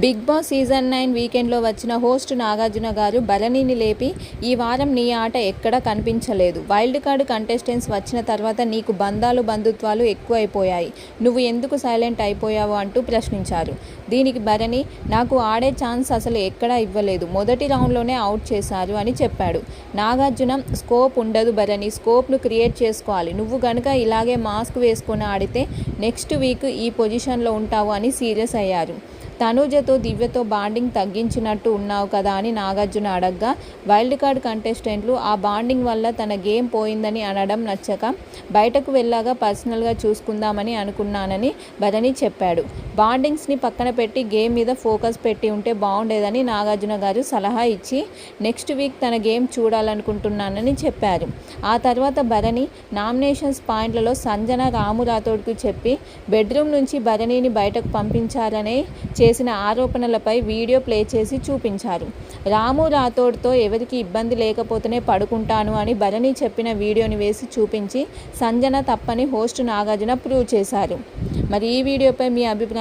Big boss season nine వీకెండ్లో వచ్చిన host Nagarjuna గారు భరణిని లేపి ఈ వారం నీ ఆట ఎక్కడా కనిపించలేదు. వైల్డ్ కార్డ్ కంటెస్టెంట్స్ వచ్చిన తర్వాత నీకు బంధాలు బంధుత్వాలు ఎక్కువైపోయాయి. నువ్వు ఎందుకు సైలెంట్ అయిపోయావు అంటూ ప్రశ్నించారు. దీనికి భరణి నాకు ఆడే ఛాన్స్ అసలు ఎక్కడా ఇవ్వలేదు. మొదటి రౌండ్లోనే అవుట్ చేశారు అని చెప్పాడు. నాగార్జున స్కోప్ ఉండదు భరణి. స్కోప్ను క్రియేట్ చేసుకోవాలి. నువ్వు గనుక ఇలాగే మాస్క్ వేసుకొని ఆడితే నెక్స్ట్ వీక్ ఈ పొజిషన్లో ఉంటావు అని సీరియస్ అయ్యారు. తనూజతో దివ్యతో బాండింగ్ తగ్గించినట్టు ఉన్నావు కదా అని నాగార్జున అడగ్గా వైల్డ్ కార్డ్ కంటెస్టెంట్లు ఆ బాండింగ్ వల్ల తన గేమ్ పోయిందని అనడం నచ్చక బయటకు వెళ్ళాక పర్సనల్గా చూసుకుందామని అనుకున్నానని భరణి చెప్పాడు. బాండింగ్స్ని పక్కన పెట్టి గేమ్ మీద ఫోకస్ పెట్టి ఉంటే బాగుండేదని నాగార్జున గారు సలహా ఇచ్చి నెక్స్ట్ వీక్ తన గేమ్ చూడాలనుకుంటున్నానని చెప్పారు. ఆ తర్వాత భరణి నామినేషన్స్ పాయింట్లలో సంజన రాము చెప్పి బెడ్రూమ్ నుంచి భరణిని బయటకు పంపించారనే చేసిన ఆరోపణలపై వీడియో ప్లే చేసి చూపించారు. రాము రాథోడ్తో ఎవరికి ఇబ్బంది లేకపోతేనే పడుకుంటాను అని భరణి చెప్పిన వీడియోని వేసి చూపించి సంజన తప్పని హోస్ట్ నాగార్జున ప్రూవ్ చేశారు. మరి ఈ వీడియోపై మీ అభిప్రాయం